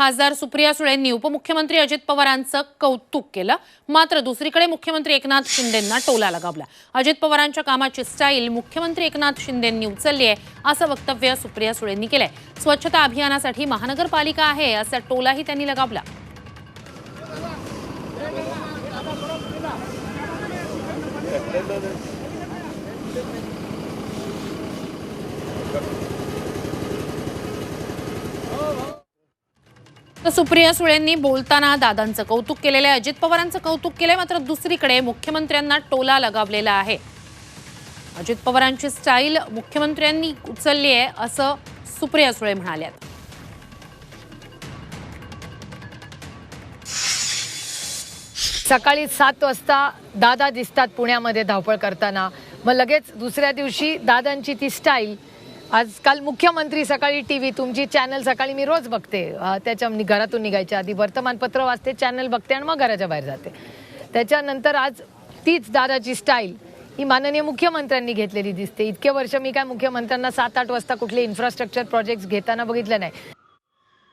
खासदार सुप्रिया सुळेंनी उपमुख्यमंत्री अजित पवारांचं कौतुक केलं. मात्र दुसरीकडे मुख्यमंत्री एकनाथ शिंदेंना टोला लगावला अजित पवारांच्या कामाची स्टाईल मुख्यमंत्री एकनाथ शिंदेंनी उचलली आहे असं वक्तव्य सुप्रिया सुळेंनी केलंय. स्वच्छता अभियानासाठी महानगरपालिका आहे असा टोलाही त्यांनी लगावला तर सुप्रिया सुळेंनी बोलताना दादांचं कौतुक केलेलं आहे. अजित पवारांचं कौतुक केलंय मात्र दुसरीकडे मुख्यमंत्र्यांना टोला लगावलेला आहे. अजित पवारांची स्टाईल मुख्यमंत्र्यांनी उचलली आहे असं सुप्रिया सुळे म्हणाल्यात. सकाळी सात वाजता दादा दिसतात पुण्यामध्ये धावपळ करताना. मग लगेच दुसऱ्या दिवशी दादांची ती स्टाईल आजकाल मुख्यमंत्री सकाळी टी व्ही तुमची चॅनल सकाळी मी रोज बघते. त्याच्या घरातून निघायच्या आधी वर्तमानपत्र वाचते चॅनल बघते आणि मग घराच्या बाहेर जाते. त्याच्यानंतर आज तीच दादाची स्टाईल. ही माननीय मुख्यमंत्र्यांनी घेतलेली दिसते. इतके वर्ष मी काय मुख्यमंत्र्यांना सात आठ वाजता कुठले इन्फ्रास्ट्रक्चर प्रोजेक्ट्स घेताना बघितलं नाही.